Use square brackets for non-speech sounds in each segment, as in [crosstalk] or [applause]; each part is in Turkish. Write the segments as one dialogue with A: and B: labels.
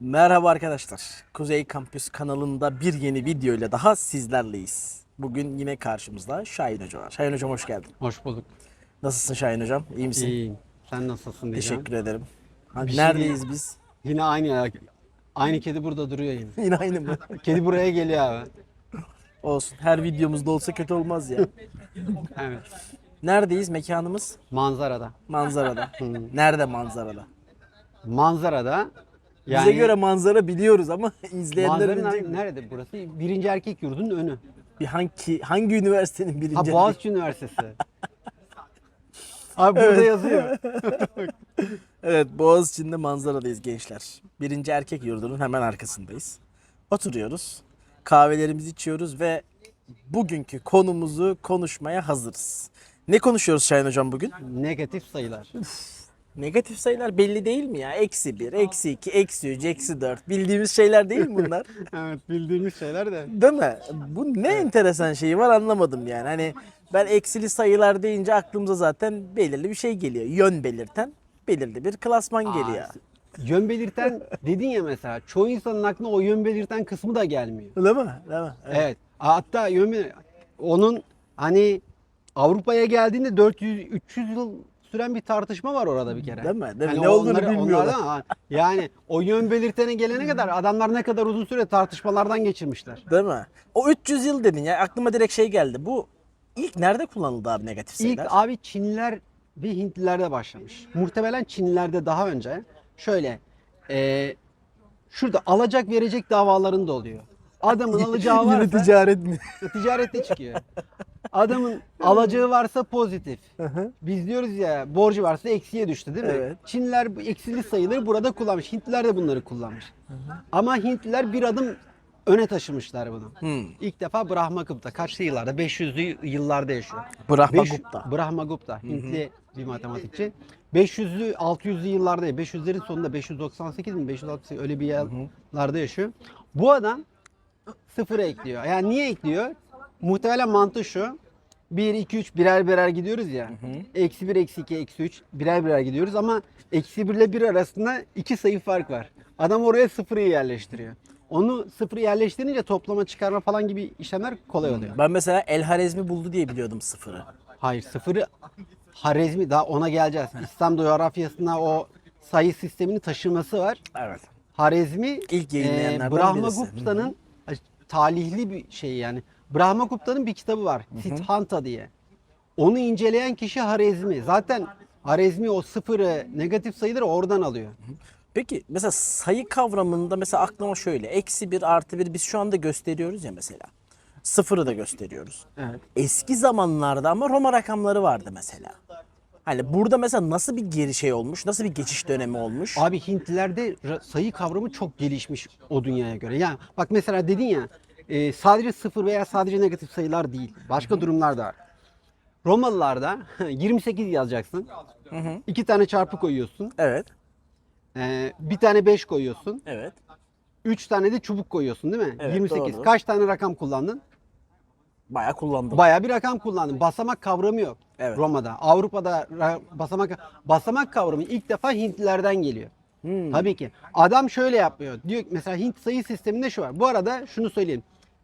A: Merhaba arkadaşlar. Kuzey Kampüs kanalında bir yeni video ile daha sizlerleyiz. Bugün yine karşımızda Şahin Hoca var. Şahin Hocam hoş geldin.
B: Hoş bulduk.
A: Nasılsın Şahin Hocam? İyi misin?
B: İyiyim. Sen nasılsın diyeceğim.
A: Teşekkür ederim. Ha,
B: Bir şey
A: neredeyiz biz?
B: Yine aynı ya. Aynı kedi burada duruyor yine. [laughs]
A: Yine aynı mı? [laughs]
B: Kedi buraya geliyor abi.
A: Olsun. Her videomuzda olsa kötü olmaz ya. [laughs]
B: Evet.
A: Neredeyiz? Mekanımız
B: Manzarada.
A: manzarada. Nerede manzarada?
B: Manzarada.
A: Bize göre manzara biliyoruz ama [laughs] izleyenler
B: manzara
A: bilecek mi?
B: nerede burası? Birinci erkek yurdunun önü.
A: Bir hangi hangi üniversitenin birinci?
B: Ha Boğaziçi Üniversitesi. Abi burada yazıyor. [laughs]
A: Evet Boğaziçi'nde manzaradayız gençler. Birinci erkek yurdunun hemen arkasındayız. Oturuyoruz. Kahvelerimizi içiyoruz ve bugünkü konumuzu konuşmaya hazırız. Ne konuşuyoruz Şahin Hocam bugün?
B: Negatif sayılar.
A: Negatif sayılar belli değil mi ya? Eksi 1, eksi 2, eksi 3, eksi 4. Bildiğimiz şeyler değil mi bunlar? [laughs]
B: evet bildiğimiz şeyler de.
A: Değil mi? Bu ne enteresan şeyi var anlamadım yani. Hani ben eksili sayılar deyince aklımıza zaten belirli bir şey geliyor. Yön belirten belirli bir klasman geliyor.
B: Yön belirten [laughs] dedin ya mesela. Çoğu insanın aklına o yön belirten kısmı da gelmiyor.
A: Değil mi? Değil mi? Evet.
B: Evet. Hatta yön onun hani Avrupa'ya geldiğinde 400 300 yıl süren bir tartışma var orada bir kere.
A: Değil mi? Değil mi?
B: Hani
A: Ne olduğunu
B: onları-
A: bilmiyorlar.
B: onlardan- yani o yön belirtene gelene kadar adamlar ne kadar uzun süre tartışmalardan geçirmişler.
A: Değil mi? O 300 yıl dedin ya aklıma direkt şey geldi. Bu ilk nerede kullanıldı abi negatif sayılar?
B: İlk abi Çinliler ve Hintlilerde başlamış. Muhtemelen Çinlilerde daha önce şöyle e, şurada alacak verecek davalarında oluyor. Adamın alacağı [laughs]
A: Yine
B: varsa
A: ticaret mi?
B: ticarette çıkıyor. [laughs] Adamın [laughs] alacağı varsa pozitif. Biz diyoruz ya borcu varsa eksiye düştü değil mi?
A: Evet.
B: Çinliler bu eksili sayıları burada kullanmış. Hintliler de bunları kullanmış. Ama Hintliler bir adım öne taşımışlar bunu.
A: Hmm.
B: İlk defa Brahmagupta kaçlı yıllarda? 500'lü yıllarda yaşıyor.
A: Brahmagupta.
B: Beş- Brahmagupta. Hintli bir matematikçi. 500'lü 600'lü yıllarda 500'lerin sonunda 598 mi 568 öyle bir yıllarda yaşıyor. Bu adam sıfır ekliyor. Yani niye ekliyor? Muhtemelen mantığı şu. 1, 2, 3 birer birer gidiyoruz ya. Eksi 1, eksi 2, eksi 3 birer birer gidiyoruz ama eksi 1 ile 1 arasında 2 sayı fark var. Adam oraya sıfırı yerleştiriyor. Onu sıfırı yerleştirince toplama çıkarma falan gibi işlemler kolay oluyor.
A: Ben mesela El Harezmi buldu diye biliyordum sıfırı.
B: Hayır sıfırı Harezmi daha ona geleceğiz. İslam coğrafyasına o sayı sistemini taşıması var.
A: Evet.
B: Harezmi
A: İlk yayınlayanlardan
B: e,
A: birisi.
B: Brahmagupta'nın talihli bir şey yani. Brahmagupta'nın bir kitabı var. Siddhanta diye. Onu inceleyen kişi Harezmi. Zaten Harezmi o sıfırı, negatif sayıları oradan alıyor.
A: Peki mesela sayı kavramında mesela aklıma şöyle. Eksi 1 artı 1 biz şu anda gösteriyoruz ya mesela. Sıfırı da gösteriyoruz.
B: Evet.
A: Eski zamanlarda ama Roma rakamları vardı mesela. Hani burada mesela nasıl bir geri şey olmuş? Nasıl bir geçiş dönemi olmuş?
B: Abi Hintlilerde ra- sayı kavramı çok gelişmiş o dünyaya göre. Yani bak mesela dedin ya e, sadece sıfır veya sadece negatif sayılar değil. Başka durumlar da var. Romalılarda 28 [laughs] yazacaksın. iki tane çarpı koyuyorsun.
A: Evet.
B: E, bir tane 5 koyuyorsun.
A: Evet.
B: 3 tane de çubuk koyuyorsun değil mi?
A: Evet,
B: 28.
A: doğru.
B: Kaç tane rakam kullandın?
A: Bayağı kullandım.
B: Bayağı bir rakam kullandın. Basamak kavramı yok
A: Evet.
B: Roma'da. Avrupa'da ra- basamak basamak kavramı ilk defa Hintlilerden geliyor.
A: Hmm.
B: Tabii ki. Adam şöyle yapıyor. Diyor ki mesela Hint sayı sisteminde şu var. Bu arada şunu söyleyeyim.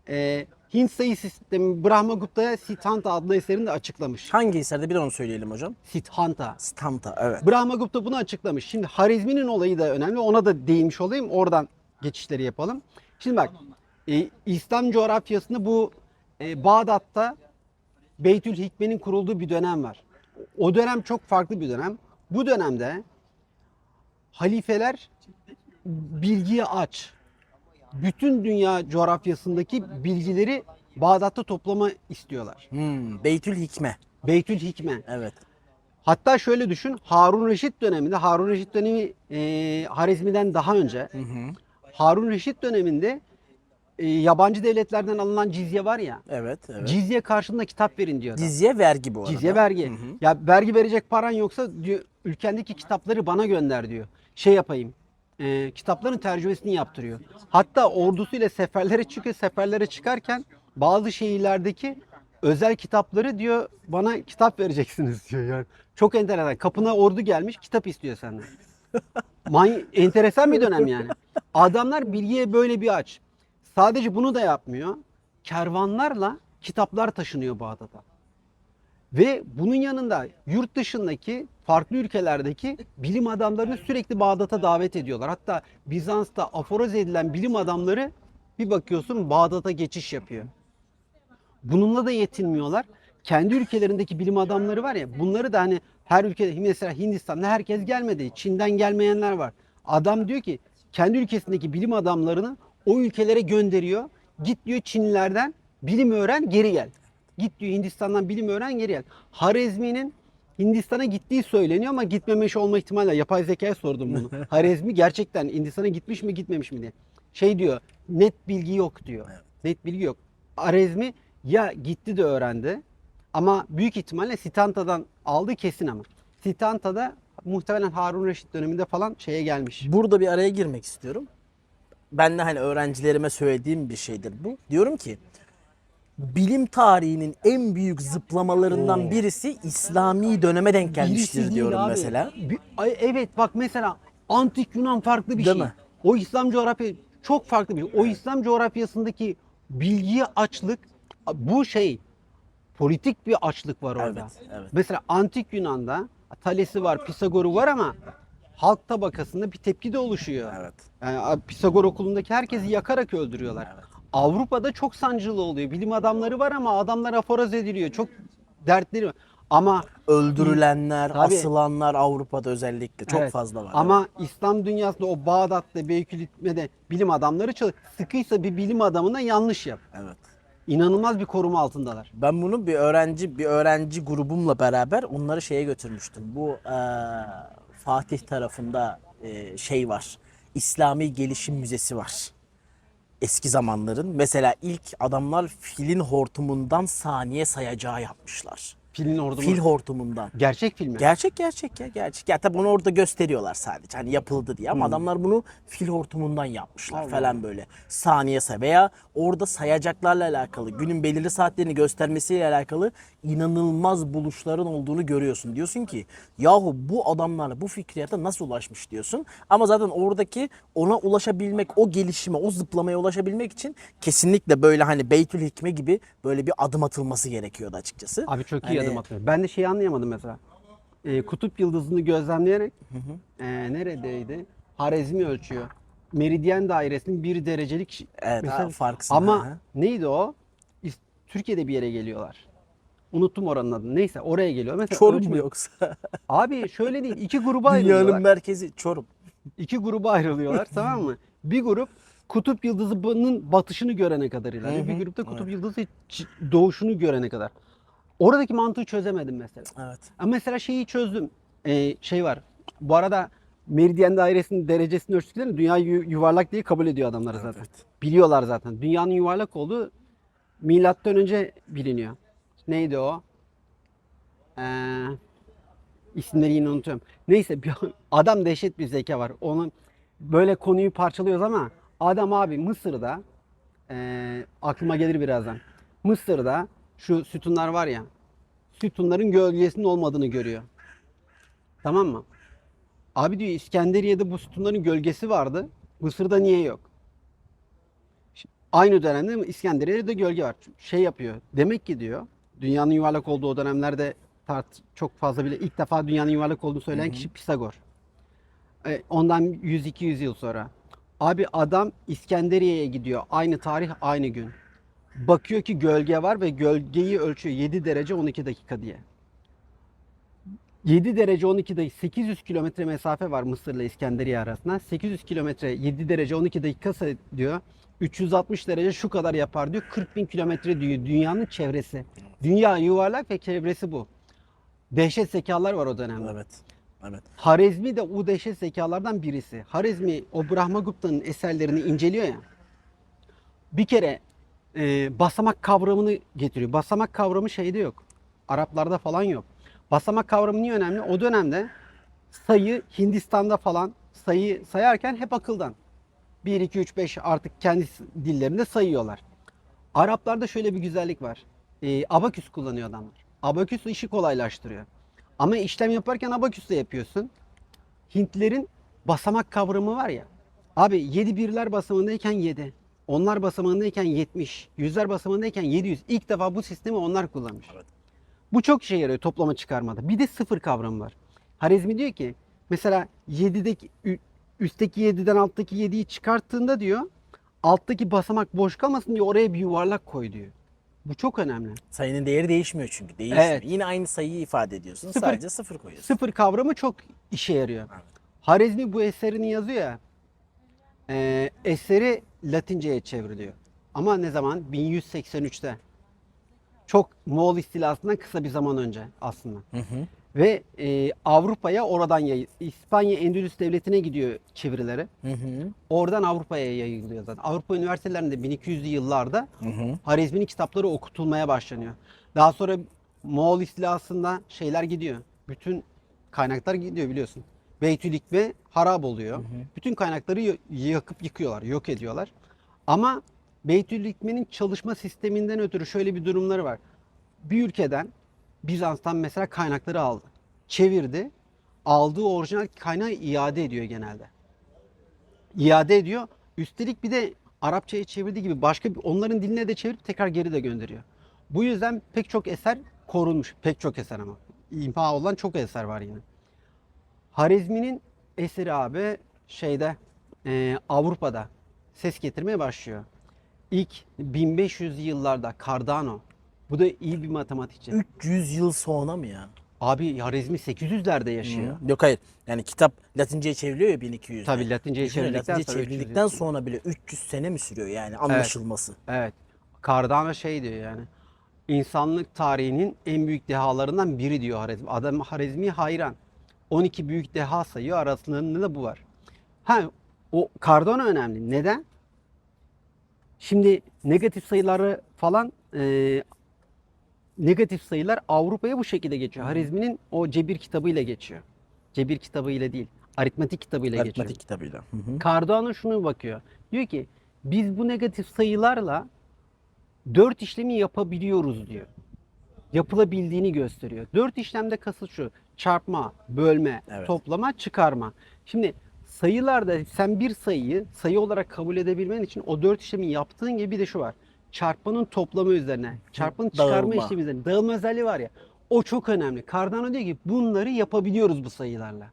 B: Ee, Hint sayı sistemi Brahmagupta Siddhanta adlı eserinde açıklamış.
A: Hangi eserde bir onu söyleyelim hocam.
B: Siddhanta.
A: Stanta evet.
B: Brahmagupta bunu açıklamış. Şimdi Harizmi'nin olayı da önemli. Ona da değinmiş olayım. Oradan geçişleri yapalım. Şimdi bak e, İslam coğrafyasında bu e, Bağdat'ta Beytül Hikme'nin kurulduğu bir dönem var. O dönem çok farklı bir dönem. Bu dönemde halifeler bilgiye aç. Bütün dünya coğrafyasındaki bilgileri Bağdat'ta toplama istiyorlar.
A: Hmm, Beytül Hikme.
B: Beytül Hikme.
A: Evet.
B: Hatta şöyle düşün. Harun Reşit döneminde, Harun Reşit dönemi e, Harizmi'den daha önce. Harun Reşit döneminde e, yabancı devletlerden alınan cizye var ya.
A: Evet. evet.
B: Cizye karşılığında kitap verin diyor. adam.
A: Cizye vergi bu arada.
B: Cizye vergi. Ya vergi verecek paran yoksa diyor, ülkendeki kitapları bana gönder diyor. Şey yapayım. E, kitapların tercümesini yaptırıyor. Hatta ordusuyla seferlere çıkıyor. Seferlere çıkarken bazı şehirlerdeki özel kitapları diyor bana kitap vereceksiniz diyor yani. Çok enteresan. Kapına ordu gelmiş kitap istiyor senden. [laughs] Man enteresan bir dönem yani. Adamlar bilgiye böyle bir aç. Sadece bunu da yapmıyor. Kervanlarla kitaplar taşınıyor Bağdat'a. Ve bunun yanında yurt dışındaki farklı ülkelerdeki bilim adamlarını sürekli Bağdat'a davet ediyorlar. Hatta Bizans'ta aforoz edilen bilim adamları bir bakıyorsun Bağdat'a geçiş yapıyor. Bununla da yetinmiyorlar. Kendi ülkelerindeki bilim adamları var ya bunları da hani her ülkede mesela Hindistan'da herkes gelmedi. Çin'den gelmeyenler var. Adam diyor ki kendi ülkesindeki bilim adamlarını o ülkelere gönderiyor. Git diyor Çinlilerden bilim öğren geri gel. Git diyor Hindistan'dan bilim öğren geri gel. Harezmi'nin Hindistan'a gittiği söyleniyor ama gitmemiş olma ihtimali var. Yapay zekaya sordum bunu. [laughs] Harezmi gerçekten Hindistan'a gitmiş mi gitmemiş mi diye. Şey diyor net bilgi yok diyor. Net bilgi yok. Harezmi ya gitti de öğrendi ama büyük ihtimalle Sitanta'dan aldı kesin ama. Sitanta'da muhtemelen Harun Reşit döneminde falan şeye gelmiş.
A: Burada bir araya girmek istiyorum. Ben de hani öğrencilerime söylediğim bir şeydir bu. Diyorum ki bilim tarihinin en büyük zıplamalarından birisi İslami döneme denk
B: Birisi
A: gelmiştir
B: değil
A: diyorum
B: abi.
A: mesela.
B: Bir- ay, evet bak mesela antik Yunan farklı bir
A: Değil
B: şey.
A: mi?
B: O İslam coğrafya çok farklı bir şey. O İslam coğrafyasındaki bilgiye açlık bu şey politik bir açlık var orada.
A: Evet, evet.
B: Mesela antik Yunan'da Thales'i var, Pisagor'u var ama halk tabakasında bir tepki de oluşuyor.
A: Evet.
B: Yani Pisagor okulundaki herkesi yakarak öldürüyorlar.
A: Evet.
B: Avrupa'da çok sancılı oluyor. Bilim adamları var ama adamlar aforoz ediliyor. Çok dertleri var. Ama
A: Öldürülenler,
B: Tabii.
A: asılanlar Avrupa'da özellikle çok
B: Evet.
A: fazla var.
B: Ama İslam dünyasında o Bağdat'ta, Beykülitme'de bilim adamları çalış. Sıkıysa bir bilim adamına yanlış yap.
A: Evet.
B: İnanılmaz bir koruma altındalar.
A: Ben bunu bir öğrenci bir öğrenci grubumla beraber onları şeye götürmüştüm. Bu eee, Fatih tarafında eee, şey var. İslami Gelişim Müzesi var. Eski zamanların. Mesela ilk adamlar filin hortumundan saniye sayacağı yapmışlar.
B: Filin ordumu.
A: Fil hortumundan.
B: Gerçek film mi?
A: Gerçek gerçek ya gerçek. Ya tabii onu orada gösteriyorlar sadece hani yapıldı diye ama adamlar bunu fil hortumundan yapmışlar
B: Allah
A: falan böyle. Saniye say veya orada sayacaklarla alakalı günün belirli saatlerini göstermesiyle alakalı inanılmaz buluşların olduğunu görüyorsun. Diyorsun ki yahu bu adamlar bu fikriyata nasıl ulaşmış diyorsun. Ama zaten oradaki ona ulaşabilmek, o gelişime, o zıplamaya ulaşabilmek için kesinlikle böyle hani Beytül Hikme gibi böyle bir adım atılması gerekiyordu açıkçası.
B: Abi çok iyi
A: Hani-
B: adım atıyor. Ben de şeyi anlayamadım mesela. Ee, kutup yıldızını gözlemleyerek ee, neredeydi? Harezmi ölçüyor. Meridyen dairesinin bir derecelik
A: Evet, ha, farksın,
B: Ama
A: ha,
B: neydi o? Türkiye'de bir yere geliyorlar. Unuttum oranın adını. Neyse oraya geliyor. Mesela
A: Çorum mu
B: ölçmüyor.
A: yoksa? [laughs]
B: Abi şöyle değil. iki gruba ayrılıyorlar.
A: Dünyanın merkezi Çorum.
B: İki gruba ayrılıyorlar tamam mı? Bir grup kutup yıldızının batışını görene kadar ilerliyor.
A: Hı
B: Bir
A: hı,
B: grupta kutup yıldızı doğuşunu görene kadar. Oradaki mantığı çözemedim mesela.
A: Evet.
B: Ama mesela şeyi çözdüm. Ee, şey var. Bu arada meridyen dairesinin derecesini ölçtüklerini dünya yu- yuvarlak diye kabul ediyor adamlar zaten.
A: Evet.
B: Biliyorlar zaten. Dünyanın yuvarlak olduğu milattan önce biliniyor. Neydi o? Ee, isimleri yine unutuyorum. Neyse bir [laughs] adam dehşet bir zeka var. Onun böyle konuyu parçalıyoruz ama adam abi Mısır'da ee, aklıma gelir birazdan. Mısır'da şu sütunlar var ya sütunların gölgesinin olmadığını görüyor. Tamam mı? Abi diyor İskenderiye'de bu sütunların gölgesi vardı. Mısır'da niye yok? Aynı dönemde İskenderiye'de gölge var. Şey yapıyor. Demek ki diyor dünyanın yuvarlak olduğu o dönemlerde tart çok fazla bile ilk defa dünyanın yuvarlak olduğunu söyleyen kişi Pisagor. E, Ondan 100-200 yıl sonra. Abi adam İskenderiye'ye gidiyor. Aynı tarih, aynı gün. Bakıyor ki gölge var ve gölgeyi ölçüyor 7 derece 12 dakika diye. 7 derece 12 dakika 800 kilometre mesafe var Mısır'la İskenderiye arasında. 800 kilometre 7 derece 12 dakika diyor. 360 derece şu kadar yapar diyor. 40 bin kilometre diyor dünyanın çevresi. Dünya yuvarlak ve çevresi bu. Dehşet zekalar var o dönemde.
A: Evet. Evet.
B: Harezmi de o dehşet zekalardan birisi. Harezmi o Brahmagupta'nın eserlerini inceliyor ya. Bir kere e, basamak kavramını getiriyor. Basamak kavramı şeyde yok. Araplarda falan yok. Basamak kavramı niye önemli? O dönemde sayı Hindistan'da falan sayı sayarken hep akıldan. 1, 2, 3, 5 artık kendi dillerinde sayıyorlar. Araplarda şöyle bir güzellik var. E, abaküs kullanıyor adamlar. Abaküs işi kolaylaştırıyor. Ama işlem yaparken abaküsle yapıyorsun. Hintlerin basamak kavramı var ya. Abi 7 birler basamağındayken 7. Onlar basamağındayken 70. Yüzler basamağındayken 700. İlk defa bu sistemi onlar kullanmış.
A: Evet.
B: Bu çok işe yarıyor toplama çıkarmada. Bir de sıfır kavramı var. Harizmi diyor ki mesela 7'deki ü- üstteki 7'den alttaki 7'yi çıkarttığında diyor alttaki basamak boş kalmasın diye oraya bir yuvarlak koy diyor. Bu çok önemli.
A: Sayının değeri değişmiyor çünkü. Değişmiyor.
B: Evet.
A: Yine aynı sayıyı ifade ediyorsun.
B: Sıfır.
A: Sadece sıfır koyuyorsun.
B: Sıfır kavramı çok işe yarıyor.
A: Evet.
B: Harizmi bu eserini yazıyor ya. E, eseri Latince'ye çevriliyor. Ama ne zaman? 1183'te. Çok Moğol istilasından kısa bir zaman önce aslında.
A: Hı hı.
B: Ve e, Avrupa'ya oradan yay İspanya Endülüs Devleti'ne gidiyor çevirileri.
A: Hı hı.
B: Oradan Avrupa'ya yayılıyor zaten. Avrupa üniversitelerinde 1200'lü yıllarda
A: Hı hı.
B: Harizmi'nin kitapları okutulmaya başlanıyor. Daha sonra Moğol istilasında şeyler gidiyor. Bütün kaynaklar gidiyor biliyorsun. Beytülikme harap oluyor. Bütün kaynakları yakıp yıkıyorlar, yok ediyorlar. Ama Beytülikme'nin çalışma sisteminden ötürü şöyle bir durumları var. Bir ülkeden Bizans'tan mesela kaynakları aldı. Çevirdi. Aldığı orijinal kaynağı iade ediyor genelde iade ediyor. Üstelik bir de Arapçaya çevirdiği gibi başka bir onların diline de çevirip tekrar geri de gönderiyor. Bu yüzden pek çok eser korunmuş. Pek çok eser ama. İmha olan çok eser var yine. Harizmi'nin eseri abi şeyde e, Avrupa'da ses getirmeye başlıyor. İlk 1500 yıllarda Cardano. Bu da iyi bir matematikçi.
A: 300 yıl sonra mı ya?
B: Abi Harizmi 800'lerde yaşıyor.
A: Yok hayır. Yani kitap Latince'ye çevriliyor ya 1200'de.
B: Tabii Latince'ye çevirdikten
A: Latince
B: sonra 300
A: çevrildikten sonra bile 300 sene mi sürüyor yani anlaşılması?
B: Evet. Cardano şey diyor yani. İnsanlık tarihinin en büyük dehalarından biri diyor Harizmi. Adam Harizmi hayran. 12 büyük deha sayıyor. Arasında da bu var. Ha o Cardano önemli. Neden? Şimdi negatif sayıları falan e, negatif sayılar Avrupa'ya bu şekilde geçiyor. Harizmi'nin o cebir kitabıyla geçiyor. Cebir kitabıyla değil. Aritmetik kitabıyla geçiyor.
A: Aritmetik kitabıyla. Hı hı.
B: Cardano şunu bakıyor. Diyor ki biz bu negatif sayılarla dört işlemi yapabiliyoruz diyor. Yapılabildiğini gösteriyor. Dört işlemde kasıt şu. Çarpma, bölme,
A: Evet.
B: toplama, çıkarma. Şimdi sayılarda sen bir sayıyı sayı olarak kabul edebilmen için o dört işlemi yaptığın gibi bir de şu var. Çarpmanın toplamı üzerine, çarpmanın çıkarma
A: Dağılma.
B: işlemi üzerine. Dağılma özelliği var ya. O çok önemli. Cardano diyor ki bunları yapabiliyoruz bu sayılarla.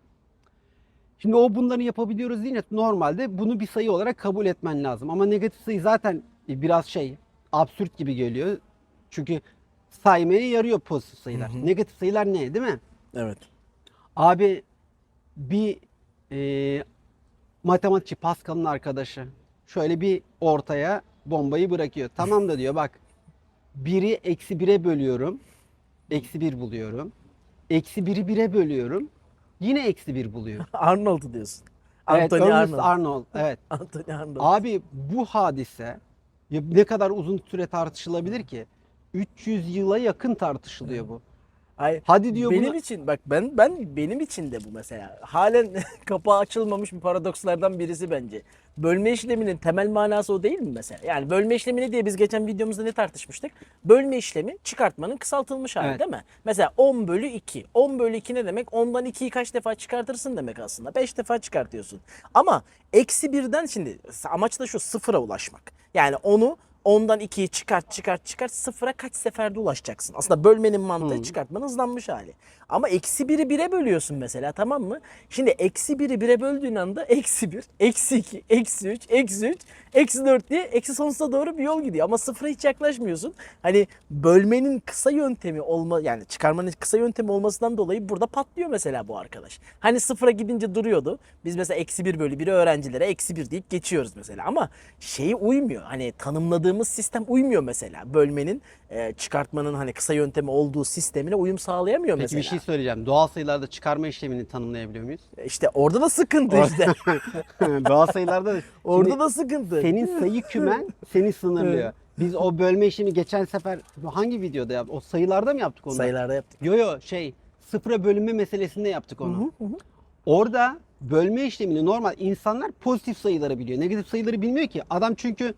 B: Şimdi o bunları yapabiliyoruz deyince normalde bunu bir sayı olarak kabul etmen lazım. Ama negatif sayı zaten biraz şey absürt gibi geliyor. Çünkü saymaya yarıyor pozitif sayılar. Negatif sayılar ne değil mi?
A: Evet.
B: Abi bir e, matematikçi Pascal'ın arkadaşı şöyle bir ortaya bombayı bırakıyor. Tamam da diyor bak biri eksi bire bölüyorum. Eksi bir buluyorum. Eksi biri bire bölüyorum. Yine eksi bir buluyor. [laughs]
A: Arnold diyorsun.
B: Evet,
A: Anthony
B: Ernest
A: Arnold.
B: Arnold. Evet. [laughs]
A: Anthony Arnold.
B: Abi bu hadise ya ne kadar uzun süre tartışılabilir ki? 300 yıla yakın tartışılıyor bu.
A: Ay,
B: Hadi diyor
A: benim
B: bunu-
A: için bak ben ben benim için de bu mesela. Halen [laughs] kapağı açılmamış bir paradokslardan birisi bence. Bölme işleminin temel manası o değil mi mesela? Yani bölme işlemi ne diye biz geçen videomuzda ne tartışmıştık? Bölme işlemi çıkartmanın kısaltılmış hali
B: Evet.
A: değil mi? Mesela 10 bölü 2. 10 bölü 2 ne demek? 10'dan 2'yi kaç defa çıkartırsın demek aslında. 5 defa çıkartıyorsun. Ama eksi birden şimdi amaç da şu sıfıra ulaşmak. Yani onu 10'dan 2'yi çıkart çıkart çıkart sıfıra kaç seferde ulaşacaksın? Aslında bölmenin mantığı
B: Hı.
A: çıkartmanın hızlanmış hali. Ama eksi 1'i 1'e bölüyorsun mesela tamam mı? Şimdi eksi 1'i 1'e böldüğün anda eksi 1, eksi 2, eksi 3, eksi 3, eksi 4 diye eksi sonsuza doğru bir yol gidiyor. Ama sıfıra hiç yaklaşmıyorsun. Hani bölmenin kısa yöntemi olma yani çıkarmanın kısa yöntemi olmasından dolayı burada patlıyor mesela bu arkadaş. Hani sıfıra gidince duruyordu. Biz mesela eksi 1 bölü 1'i öğrencilere eksi 1 deyip geçiyoruz mesela. Ama şeyi uymuyor. Hani tanımladığımız sistem uymuyor mesela. Bölmenin e, çıkartmanın hani kısa yöntemi olduğu sistemine uyum sağlayamıyor
B: Peki
A: mesela.
B: bir şey söyleyeceğim. Doğal sayılarda çıkarma işlemini tanımlayabiliyor muyuz?
A: İşte orada da sıkıntı işte. [laughs]
B: Doğal sayılarda da
A: orada
B: Şimdi
A: da sıkıntı.
B: senin sayı kümen seni sınırlıyor. Biz o bölme işlemi geçen sefer hangi videoda yaptık? O sayılarda mı yaptık onu?
A: Sayılarda yaptık.
B: Yo yo şey sıfıra bölünme meselesinde yaptık onu. Orada bölme işlemini normal insanlar pozitif sayıları biliyor. Negatif sayıları bilmiyor ki. Adam çünkü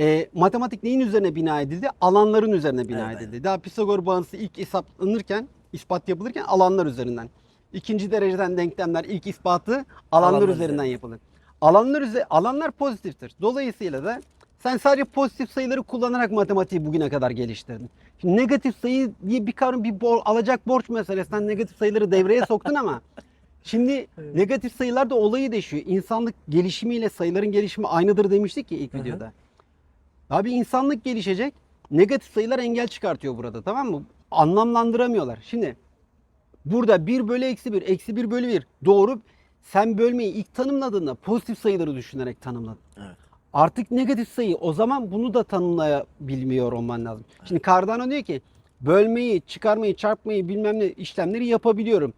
B: e, matematik neyin üzerine bina edildi? Alanların üzerine bina
A: Evet.
B: edildi. Daha Pisagor bağıntısı ilk hesaplanırken, ispat yapılırken alanlar üzerinden. İkinci dereceden denklemler ilk ispatı alanlar
A: Alanlar
B: üzerinden
A: üzerinden.
B: yapılır. Alanlar üze- alanlar pozitiftir. Dolayısıyla da sen sadece pozitif sayıları kullanarak matematiği bugüne kadar geliştirdin. Şimdi negatif sayı diye bir kavram bir bor, alacak borç meselesinden negatif sayıları devreye soktun ama [laughs] şimdi negatif sayılar da olayı değişiyor. İnsanlık gelişimiyle sayıların gelişimi aynıdır demiştik ya ilk
A: Hı hı.
B: videoda. Abi insanlık gelişecek. Negatif sayılar engel çıkartıyor burada tamam mı? Anlamlandıramıyorlar. Şimdi burada 1 bölü eksi 1, eksi 1 bölü 1 doğru. Sen bölmeyi ilk tanımladığında pozitif sayıları düşünerek tanımladın.
A: Evet.
B: Artık negatif sayı o zaman bunu da tanımlayabilmiyor olman lazım. Şimdi Cardano diyor ki bölmeyi, çıkarmayı, çarpmayı bilmem ne işlemleri yapabiliyorum.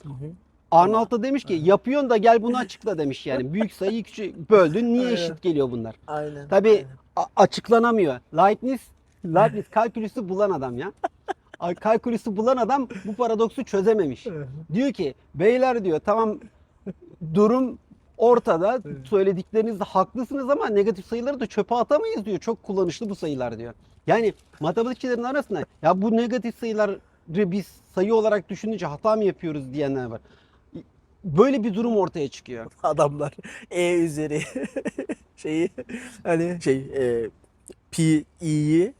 B: Arnold da demiş ki yapıyorsun da gel bunu açıkla demiş yani. Büyük sayıyı küçük böldün niye [laughs] eşit geliyor bunlar?
A: Aynen.
B: Tabii
A: aynen.
B: Açıklanamıyor. Leibniz, Leibniz kalkülüsü bulan adam ya. Kalkülüsü bulan adam bu paradoksu çözememiş. Diyor ki beyler diyor tamam durum ortada. Söylediklerinizde haklısınız ama negatif sayıları da çöpe atamayız diyor. Çok kullanışlı bu sayılar diyor. Yani matematikçilerin arasında ya bu negatif sayıları biz sayı olarak düşününce hata mı yapıyoruz diyenler var. Böyle bir durum ortaya çıkıyor.
A: Adamlar E üzeri [laughs] şeyi [laughs] hani şey e, pi i'yi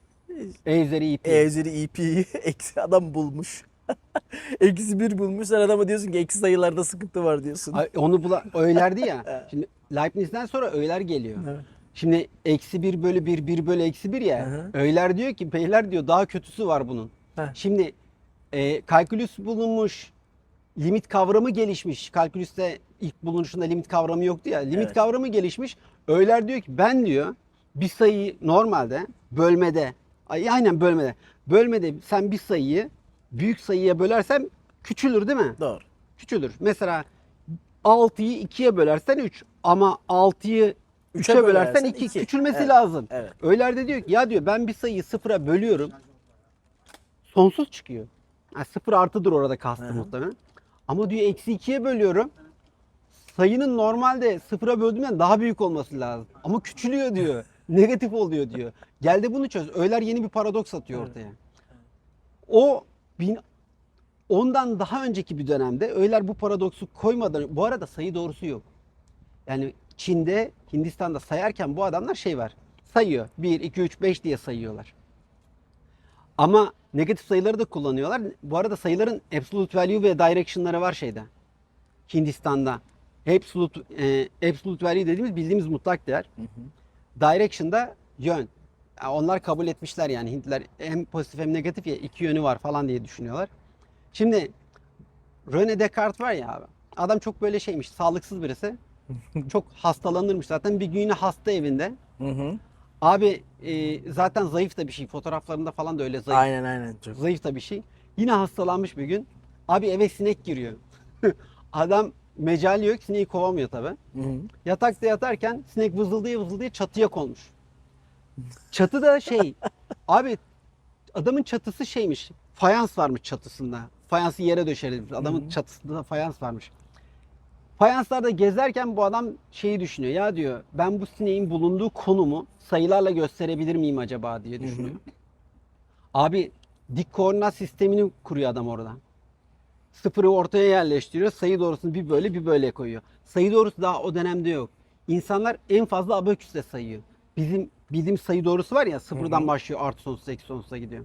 B: E üzeri ip.
A: E üzeri i'pi'yi [laughs] eksi adam bulmuş. [laughs] eksi bir bulmuş. Sen adama diyorsun ki eksi sayılarda sıkıntı var diyorsun.
B: Ay, Onu bula öylerdi ya. Şimdi Leibniz'den sonra öyler geliyor.
A: Evet.
B: Şimdi eksi 1 bölü 1, 1 bölü eksi 1 ya.
A: Hı hı.
B: Öyler diyor ki beyler diyor daha kötüsü var bunun.
A: Heh.
B: Şimdi e, kalkülüs bulunmuş, limit kavramı gelişmiş. Kalkülüste ilk bulunuşunda limit kavramı yoktu ya. Limit
A: Evet.
B: kavramı gelişmiş. Öyler diyor ki ben diyor bir sayıyı normalde bölmede, ay, aynen bölmede. Bölmede sen bir sayıyı büyük sayıya bölersen küçülür değil mi?
A: Doğru.
B: küçülür. Mesela 6'yı 2'ye bölersen 3 ama 6'yı
A: Üçe
B: 3'e bölersen
A: bölersen
B: 2
A: iki.
B: küçülmesi
A: Evet,
B: lazım.
A: evet.
B: Öyler de diyor ki ya diyor ben bir sayıyı sıfıra bölüyorum. Sonsuz çıkıyor. Yani sıfır artıdır orada kastı muhtemelen. Ama diyor eksi 2'ye bölüyorum. Sayının normalde sıfıra böldüğümden daha büyük olması lazım. Ama küçülüyor diyor. [laughs] Negatif oluyor diyor. Gel de bunu çöz. Öyler yeni bir paradoks atıyor ortaya. O bin, ondan daha önceki bir dönemde öyler bu paradoksu koymadan bu arada sayı doğrusu yok. Yani Çin'de, Hindistan'da sayarken bu adamlar şey var. Sayıyor. 1, 2, 3, 5 diye sayıyorlar. Ama negatif sayıları da kullanıyorlar. Bu arada sayıların absolute value ve direction'ları var şeyde. Hindistan'da. Absolute, e, absolute value dediğimiz bildiğimiz mutlak değer. Direction'da yön. Yani onlar kabul etmişler yani Hintliler hem pozitif hem negatif ya iki yönü var falan diye düşünüyorlar. Şimdi René Descartes var ya abi. Adam çok böyle şeymiş, sağlıksız birisi. [laughs] çok hastalanırmış zaten. Bir gün yine hasta evinde.
A: Hı hı.
B: Abi e, zaten zayıf da bir şey. Fotoğraflarında falan da öyle zayıf.
A: Aynen aynen. Çok.
B: Zayıf da bir şey. Yine hastalanmış bir gün. Abi eve sinek giriyor. [laughs] Adam mecali yok. Sineği kovamıyor tabi. Yatakta yatarken sinek vızıldaya vızıldaya çatıya konmuş. Çatı da şey [laughs] abi adamın çatısı şeymiş. Fayans varmış çatısında. Fayansı yere döşeriz. Adamın çatısında da fayans varmış. Fayanslarda gezerken bu adam şeyi düşünüyor. Ya diyor ben bu sineğin bulunduğu konumu sayılarla gösterebilir miyim acaba diye düşünüyor. Abi dik koordinat sistemini kuruyor adam oradan. Sıfırı ortaya yerleştiriyor. Sayı doğrusunu bir böyle bir böyle koyuyor. Sayı doğrusu daha o dönemde yok. İnsanlar en fazla abaküsle sayıyor. Bizim bildiğim sayı doğrusu var ya sıfırdan başlıyor artı sonsuz eksi sonsuza gidiyor.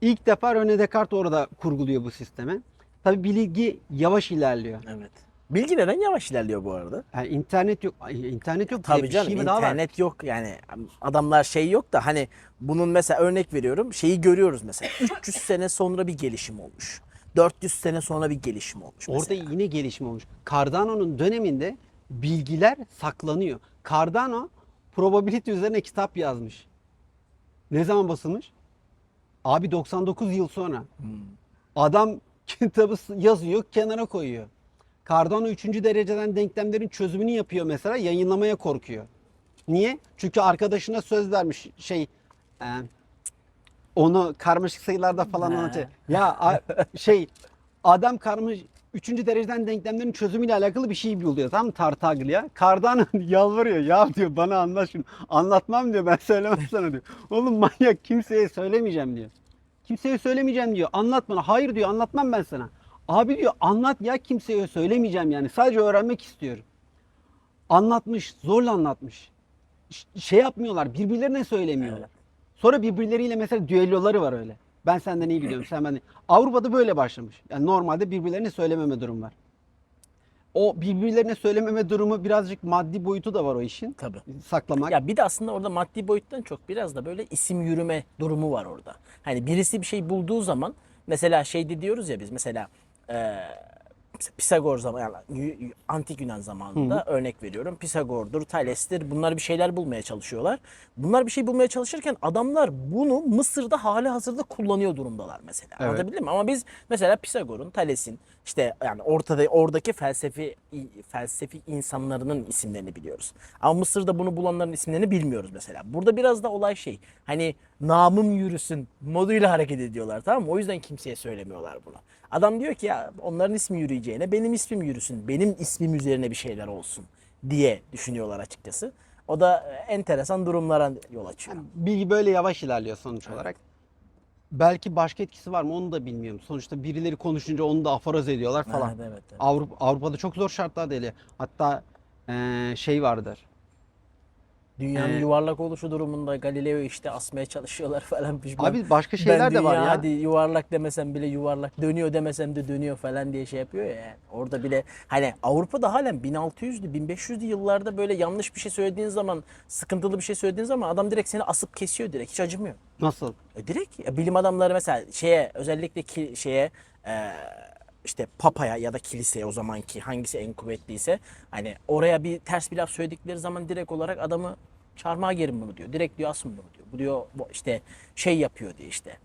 B: İlk defa René Descartes orada kurguluyor bu sistemi. Tabi bilgi yavaş ilerliyor.
A: Evet. Bilgi neden yavaş ilerliyor bu arada?
B: Yani internet yok. İnternet yok.
A: Tabii canım
B: şey daha var?
A: internet yok yani adamlar şey yok da hani bunun mesela örnek veriyorum şeyi görüyoruz mesela [laughs] 300 sene sonra bir gelişim olmuş. 400 sene sonra bir gelişim olmuş
B: Orada
A: mesela.
B: yine gelişme olmuş. Cardano'nun döneminde bilgiler saklanıyor. Cardano probability üzerine kitap yazmış. Ne zaman basılmış? Abi 99 yıl sonra. Adam [laughs] kitabı yazıyor, kenara koyuyor. Cardano 3. dereceden denklemlerin çözümünü yapıyor mesela, yayınlamaya korkuyor. Niye? Çünkü arkadaşına söz vermiş şey e, onu karmaşık sayılarda falan anlatıyor. Ya a- şey adam karmaşık 3. dereceden denklemlerin çözümüyle alakalı bir şey buluyor. Tamam mı? Tartaglia. Cardano [laughs] yalvarıyor. Ya diyor bana anlat şunu. Anlatmam diyor. Ben söylemem [laughs] sana diyor. Oğlum manyak kimseye söylemeyeceğim diyor. Kimseye söylemeyeceğim diyor. Anlat bana. Hayır diyor anlatmam ben sana. Abi diyor anlat ya kimseye söylemeyeceğim yani. Sadece öğrenmek istiyorum. Anlatmış, zorla anlatmış. Ş- Şey yapmıyorlar, birbirlerine söylemiyorlar. Sonra birbirleriyle mesela düelloları var öyle. Ben senden iyi biliyorum, sen benden. Avrupa'da böyle başlamış. Yani normalde birbirlerine söylememe durum var. O birbirlerine söylememe durumu birazcık maddi boyutu da var o işin.
A: Tabii.
B: Saklamak.
A: Ya bir de aslında orada maddi boyuttan çok biraz da böyle isim yürüme durumu var orada. Hani birisi bir şey bulduğu zaman mesela şeyde diyoruz ya biz mesela eee, mesela Pisagor zaman yani Yu- Yu- antik Yunan zamanında örnek veriyorum. Pisagor'dur, Thales'tir. Bunlar bir şeyler bulmaya çalışıyorlar. Bunlar bir şey bulmaya çalışırken adamlar bunu Mısır'da hali hazırda kullanıyor durumdalar mesela.
B: Evet.
A: Anlatabildim mi? Ama biz mesela Pisagor'un, Thales'in işte yani ortada oradaki felsefi felsefi insanlarının isimlerini biliyoruz. Ama Mısır'da bunu bulanların isimlerini bilmiyoruz mesela. Burada biraz da olay şey. Hani namım yürüsün moduyla hareket ediyorlar tamam mı? O yüzden kimseye söylemiyorlar bunu. Adam diyor ki ya onların ismi yürüyeceğine benim ismim yürüsün. Benim ismim üzerine bir şeyler olsun diye düşünüyorlar açıkçası. O da e, enteresan durumlara yol açıyor.
B: Bilgi böyle yavaş ilerliyor sonuç olarak. Belki başka etkisi var mı onu da bilmiyorum. Sonuçta birileri konuşunca onu da aforoz ediyorlar falan.
A: Evet, evet, evet.
B: Avrupa, Avrupa'da çok zor şartlar değil. Hatta eee, şey vardır.
A: Dünyanın
B: Ee,
A: yuvarlak oluşu durumunda Galileo işte asmaya çalışıyorlar [laughs] falan. pişman.
B: Abi başka şeyler de var
A: dünya
B: ya.
A: Hadi yuvarlak demesem bile yuvarlak, dönüyor demesem de dönüyor falan diye şey yapıyor ya. yani. Orada bile hani Avrupa'da halen 1600'lü 1500'lü yıllarda böyle yanlış bir şey söylediğin zaman, sıkıntılı bir şey söylediğin zaman adam direkt seni asıp kesiyor direkt. Hiç acımıyor.
B: Nasıl?
A: E direkt ya bilim adamları mesela şeye özellikle ki şeye e, işte papaya ya da kiliseye o zamanki hangisi en kuvvetliyse hani oraya bir ters bir laf söyledikleri zaman direkt olarak adamı çarmıha gerin bunu diyor. Direkt diyor asın bunu diyor. Bu diyor bu işte şey yapıyor diye işte.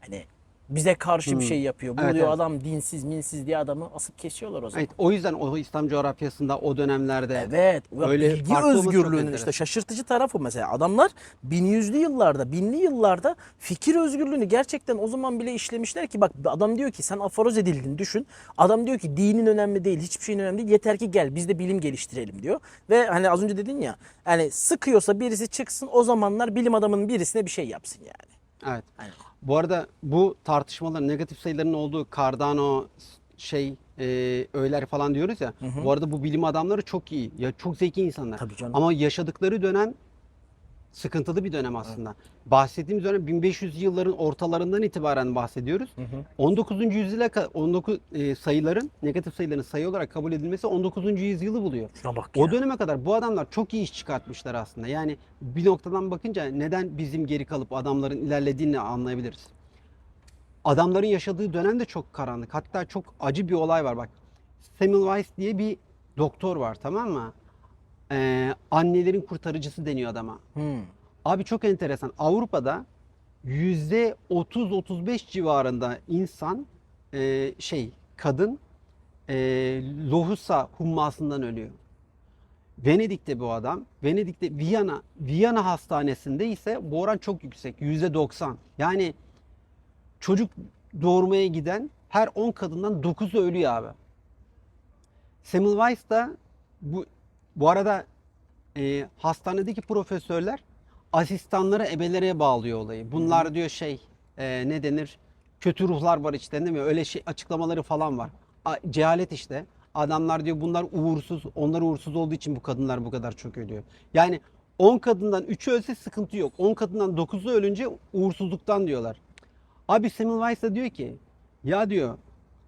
A: Hani bize karşı bir şey yapıyor. Bu
B: Evet,
A: diyor
B: evet.
A: adam dinsiz minsiz diye adamı asıp kesiyorlar o zaman.
B: Evet, o yüzden o İslam coğrafyasında o dönemlerde
A: Evet.
B: Öyle
A: bilgi özgürlüğünün işte şaşırtıcı tarafı mesela. Adamlar 1100'lü yıllarda, binli yıllarda fikir özgürlüğünü gerçekten o zaman bile işlemişler ki bak adam diyor ki sen aforoz edildin düşün. Adam diyor ki dinin önemli değil, hiçbir şeyin önemli değil. Yeter ki gel biz de bilim geliştirelim diyor. Ve hani az önce dedin ya hani sıkıyorsa birisi çıksın o zamanlar bilim adamının birisine bir şey yapsın yani.
B: Evet.
A: Aynen.
B: Bu arada bu tartışmalar negatif sayıların olduğu Cardano şey e, öğeler falan diyoruz ya. Bu arada bu bilim adamları çok iyi. Ya çok zeki insanlar.
A: Tabii canım.
B: Ama yaşadıkları dönem sıkıntılı bir dönem aslında. Bahsettiğimiz dönem 1500 yılların ortalarından itibaren bahsediyoruz. 19. yüzyıla ka- 19 e, sayıların negatif sayıların sayı olarak kabul edilmesi 19. yüzyılı buluyor.
A: Bak
B: O döneme kadar bu adamlar çok iyi iş çıkartmışlar aslında. Yani bir noktadan bakınca neden bizim geri kalıp adamların ilerlediğini anlayabiliriz. Adamların yaşadığı dönem de çok karanlık. Hatta çok acı bir olay var bak. Semmelweis diye bir doktor var tamam mı? Ee, annelerin kurtarıcısı deniyor adama.
A: Hmm.
B: Abi çok enteresan. Avrupa'da %30-35 civarında insan e, şey kadın e, lohusa hummasından ölüyor. Venedik'te bu adam. Venedik'te Viyana Viyana hastanesinde ise bu oran çok yüksek. %90. Yani çocuk doğurmaya giden her 10 kadından 9'u ölüyor abi. Semmelweis da bu bu arada e, hastanedeki profesörler asistanları ebelere bağlıyor olayı. Bunlar diyor şey e, ne denir? Kötü ruhlar var içlerinde mi? Öyle şey açıklamaları falan var. A, cehalet işte. Adamlar diyor bunlar uğursuz. Onlar uğursuz olduğu için bu kadınlar bu kadar çok ölüyor. Yani 10 kadından 3'ü ölse sıkıntı yok. 10 kadından 9'u ölünce uğursuzluktan diyorlar. Abi Semmelweis de diyor ki ya diyor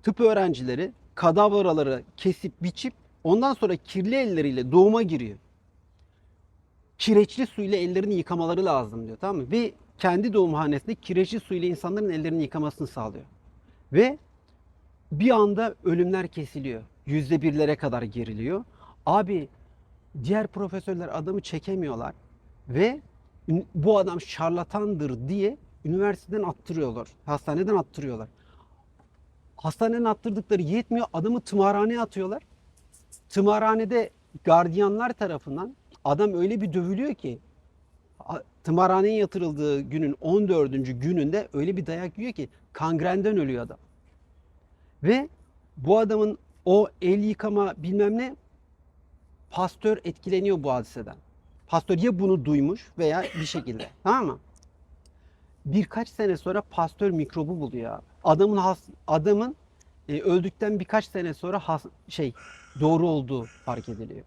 B: tıp öğrencileri kadavraları kesip biçip ondan sonra kirli elleriyle doğuma giriyor. Kireçli suyla ellerini yıkamaları lazım diyor tamam mı? Ve kendi doğumhanesinde kireçli suyla insanların ellerini yıkamasını sağlıyor. Ve bir anda ölümler kesiliyor. Yüzde birlere kadar geriliyor. Abi diğer profesörler adamı çekemiyorlar. Ve bu adam şarlatandır diye üniversiteden attırıyorlar. Hastaneden attırıyorlar. Hastaneden attırdıkları yetmiyor. Adamı tımarhaneye atıyorlar. Tımarhanede gardiyanlar tarafından adam öyle bir dövülüyor ki tımarhaneye yatırıldığı günün 14. gününde öyle bir dayak yiyor ki kangrenden ölüyor adam. Ve bu adamın o el yıkama bilmem ne pastör etkileniyor bu hadiseden. Pastör ya bunu duymuş veya bir şekilde. [laughs] tamam mı? Birkaç sene sonra pastör mikrobu buluyor abi. Adamın has, adamın e, öldükten birkaç sene sonra has, şey doğru olduğu fark ediliyor.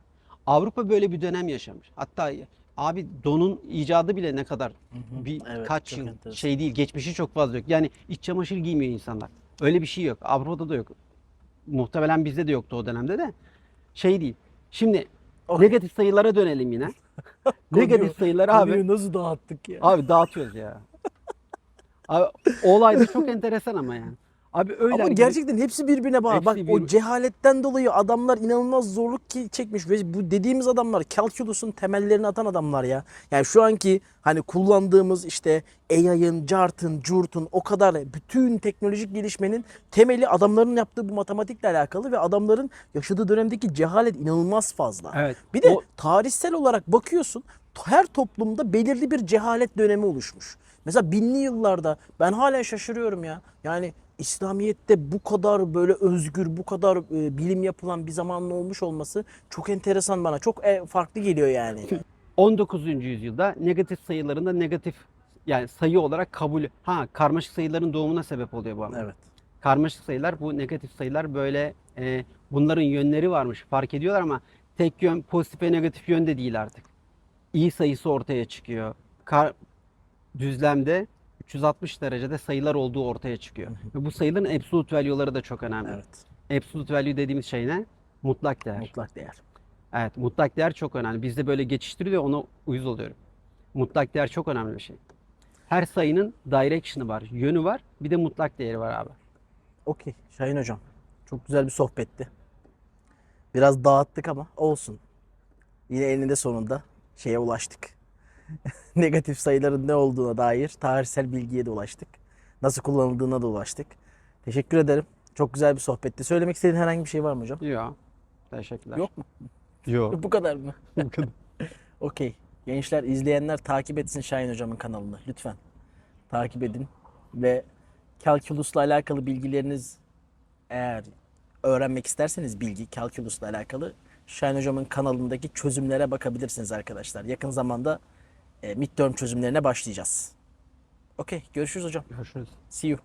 B: Avrupa böyle bir dönem yaşamış. Hatta abi donun icadı bile ne kadar bir
A: Evet,
B: kaç yıl
A: enteresan.
B: şey değil. Geçmişi çok fazla yok. Yani iç çamaşır giymiyor insanlar. Öyle bir şey yok. Avrupa'da da yok. Muhtemelen bizde de yoktu o dönemde de. Şey değil. Şimdi
A: Oh.
B: negatif sayılara dönelim yine. [laughs] negatif sayıları abi.
A: Nasıl dağıttık ya?
B: Abi dağıtıyoruz ya. Abi o olay da çok enteresan ama yani. Abi öyle
A: Ama
B: hani
A: gerçekten hepsi birbirine bağlı.
B: Hepsi
A: Bak o
B: bir-
A: cehaletten dolayı adamlar inanılmaz zorluk ki çekmiş ve bu dediğimiz adamlar calculus'un temellerini atan adamlar ya. Yani şu anki hani kullandığımız işte AI'ın, CART'ın, CURT'un o kadar bütün teknolojik gelişmenin temeli adamların yaptığı bu matematikle alakalı ve adamların yaşadığı dönemdeki cehalet inanılmaz fazla.
B: Evet.
A: Bir de
B: O-
A: tarihsel olarak bakıyorsun her toplumda belirli bir cehalet dönemi oluşmuş. Mesela binli yıllarda ben hala şaşırıyorum ya. Yani İslamiyet'te bu kadar böyle özgür, bu kadar e, bilim yapılan bir zamanın olmuş olması çok enteresan bana. Çok e, farklı geliyor yani. [laughs]
B: 19. yüzyılda negatif sayılarında negatif yani sayı olarak kabul ha karmaşık sayıların doğumuna sebep oluyor bu ama.
A: evet.
B: Karmaşık sayılar bu negatif sayılar böyle e, bunların yönleri varmış fark ediyorlar ama tek yön pozitif ve negatif yönde değil artık. İyi sayısı ortaya çıkıyor. Kar, düzlemde 360 derecede sayılar olduğu ortaya çıkıyor. Ve bu sayıların absolute value'ları da çok önemli.
A: Evet.
B: Absolute value dediğimiz şey ne? Mutlak değer.
A: Mutlak değer.
B: Evet, mutlak değer çok önemli. Bizde böyle geçiştiriliyor, ona uyuz oluyorum. Mutlak değer çok önemli bir şey. Her sayının direction'ı var, yönü var, bir de mutlak değeri var abi.
A: Okey. Şahin hocam. Çok güzel bir sohbetti. Biraz dağıttık ama olsun. Yine eninde sonunda şeye ulaştık. [laughs] Negatif sayıların ne olduğuna dair tarihsel bilgiye de ulaştık. Nasıl kullanıldığına da ulaştık. Teşekkür ederim. Çok güzel bir sohbetti. Söylemek istediğin herhangi bir şey var mı hocam?
B: Yok. Teşekkürler.
A: Yok mu?
B: Yok. [laughs]
A: Bu kadar mı? [laughs] Okey. Gençler, izleyenler takip etsin Şahin hocamın kanalını. Lütfen. Takip edin. Ve kalkülusla alakalı bilgileriniz eğer öğrenmek isterseniz bilgi kalkülusla alakalı Şahin hocamın kanalındaki çözümlere bakabilirsiniz arkadaşlar. Yakın zamanda e, midterm çözümlerine başlayacağız. Okey. Görüşürüz hocam.
B: Görüşürüz.
A: See you.